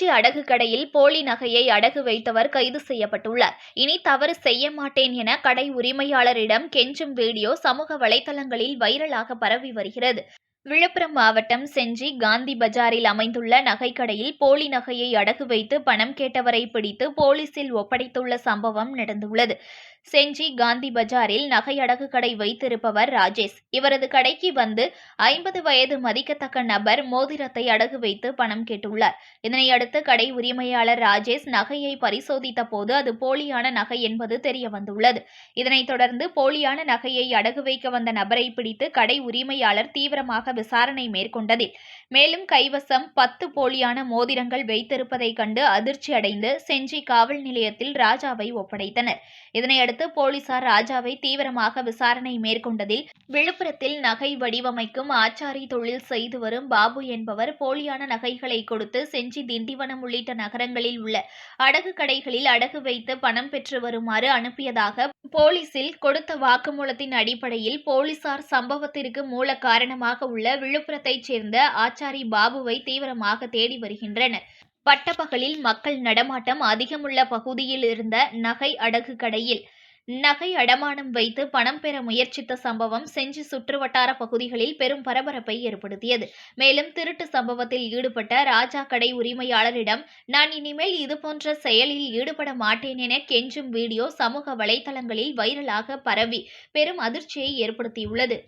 அடகு கடையில் போலி நகையை அடகு வைத்தவர் கைது செய்யப்பட்டுள்ளார். இனி தவறு செய்ய மாட்டேன் என கடை உரிமையாளரிடம் கெஞ்சும் வீடியோ சமூக வலைதளங்களில் வைரலாக பரவி வருகிறது. விழுப்புரம் மாவட்டம் செஞ்சி காந்தி பஜாரில் அமைந்துள்ள நகைக்கடையில் போலி நகையை அடகு வைத்து பணம் கேட்டவரை பிடித்து போலீசில் ஒப்படைத்துள்ள சம்பவம் நடந்துள்ளது. செஞ்சி காந்தி பஜாரில் நகை அடகு கடை வைத்திருப்பவர் ராஜேஷ். இவரது கடைக்கு வந்து ஐம்பது வயது மதிக்கத்தக்க நபர் மோதிரத்தை அடகு வைத்து பணம் கேட்டுள்ளார். இதனையடுத்து கடை உரிமையாளர் ராஜேஷ் நகையை பரிசோதித்த போது அது போலியான நகை என்பது தெரிய வந்துள்ளது. இதனைத் தொடர்ந்து போலியான நகையை அடகு வைக்க வந்த நபரை பிடித்து கடை உரிமையாளர் தீவிரமாக விசாரணை மேற்கொண்டதில் மேலும் கைவசம் பத்து போலியான மோதிரங்கள் வைத்திருப்பதைக் கண்டு அதிர்ச்சி அடைந்து செஞ்சி காவல் நிலையத்தில் ராஜாவை ஒப்படைத்தனர். இதனையடுத்து போலீசார் ராஜாவை தீவிரமாக விசாரணை மேற்கொண்டதில் விழுப்புரத்தில் நகை வடிவமைக்கும் ஆச்சாரி தொழில் செய்து வரும் பாபு என்பவர் போலியான நகைகளை கொடுத்து செஞ்சி திண்டிவனம் உள்ளிட்ட நகரங்களில் உள்ள அடகு கடைகளில் அடகு வைத்து பணம் பெற்று வருமாறு அனுப்பியதாக போலீசில் கொடுத்த வாக்குமூலத்தின் அடிப்படையில் போலீசார் சம்பவத்திற்கு மூல காரணமாக உள்ள விழுப்புரத்தைச் சேர்ந்த ஆச்சாரி பாபுவை தீவிரமாக தேடி வருகின்றனர். பட்டப்பகலில் மக்கள் நடமாட்டம் அதிகமுள்ள பகுதியில் இருந்த நகை அடகு கடையில் நகை அடமானம் வைத்து பணம் பெற முயற்சித்த சம்பவம் செஞ்சி சுற்றுவட்டார பகுதிகளில் பெரும் பரபரப்பை ஏற்படுத்தியது. மேலும் திருட்டு சம்பவத்தில் ஈடுபட்ட ராஜா கடை உரிமையாளரிடம் நான் இனிமேல் இதுபோன்ற செயலில் ஈடுபட மாட்டேன் என கெஞ்சும் வீடியோ சமூக வலைதளங்களில் வைரலாக பரவி பெரும் அதிர்ச்சியை ஏற்படுத்தியுள்ளது.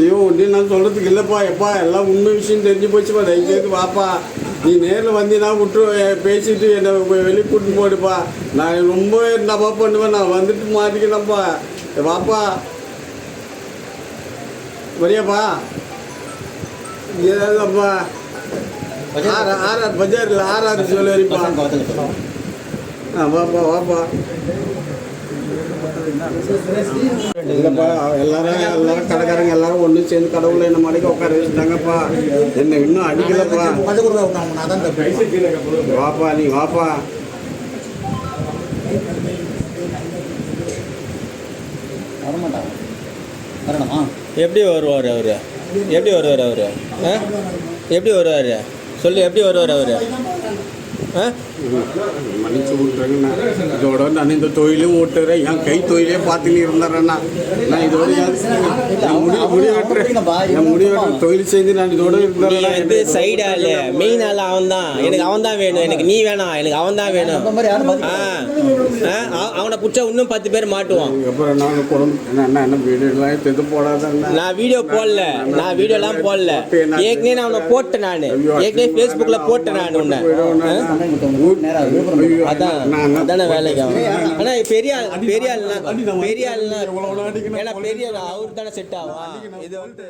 ஐயோ நான் சொல்றதுக்கு இல்லப்பா. எப்பா எல்லாம் உண்மை விஷயம் தெரிஞ்சு போச்சுப்பா தயவுசெய்து வாப்பா. நீ நேரில் வந்தீங்கன்னா விட்டு பேசிட்டு என்னை வெ- வெளியே கூட்டின்னு போடுப்பா நான் ரொம்ப என்னப்பா பண்ணுவேன்? நான் வந்துட்டு மாட்டிக்கிறேன்ப்பா. வாப்பா. வரியாப்பா. ஏதாவதுப்பா. ஆர் ஆர்ஆர் பஜாரில் ஆர்ஆர் சொல்லி வரிப்பா ஆ வாப்பா வாப்பா. இல்லைப்பா எல்லாரும் எல்லாரும் கடைக்காரங்க எல்லாரும் ஒன்று சேர்ந்து கடவுளை என்ன மலைக்கு உட்கார வச்சுட்டாங்கப்பா. என்ன இன்னும் அடிக்கலப்பா. வாப்பா நீ வாப்பா. வரமாட்டாங்க எப்படி வருவார் அவர்? எப்படி வருவார் அவர்? எப்படி வருவார்? சொல்லு எப்படி வருவார் அவர்? மன்னிச்சு விட்டுறேங்கண்ணா இதோட நான் இந்த தொழிலும் ஓட்டுறேன் என் கை தொழிலே பார்த்துன்னு இருந்தேறேண்ணா நான் இதோட நான் முடி முடி வெட்டுறேன் என் முடி வெட்டுற தொழில் செஞ்சு நான் இதோட நீ இருந்தேன் வந்து சைடு ஆள் மெயின் ஆள் அவன் தான் எனக்கு அவன் தான் வேணும் எனக்கு நீ வேணாம் எனக்கு அவன் தான் வேணும் அவனை பிடிச்சா இன்னும் பத்து பேர் மாட்டுவான் அப்புறம் நாங்கள் குடும்பம் என்ன என்ன வீடுலாம் தெது போடாதண்ணா நான் வீடியோ போடல நான் வீடியோலாம் போடல ஏற்கனவே நான் அவனை போட்டேன் நான் ஏற்கனவே ஃபேஸ்புக்கில் போட்டேன் நான் உன்னை ஆ? நேராக விழுப்புரம் அதான் அதானே வேலைக்கு அவன் ஆனால் பெரிய பெரிய ஆள்னா பெரிய ஆள்னா ஏன்னா பெரிய அவருக்கு தானே செட் ஆகும் இது வந்து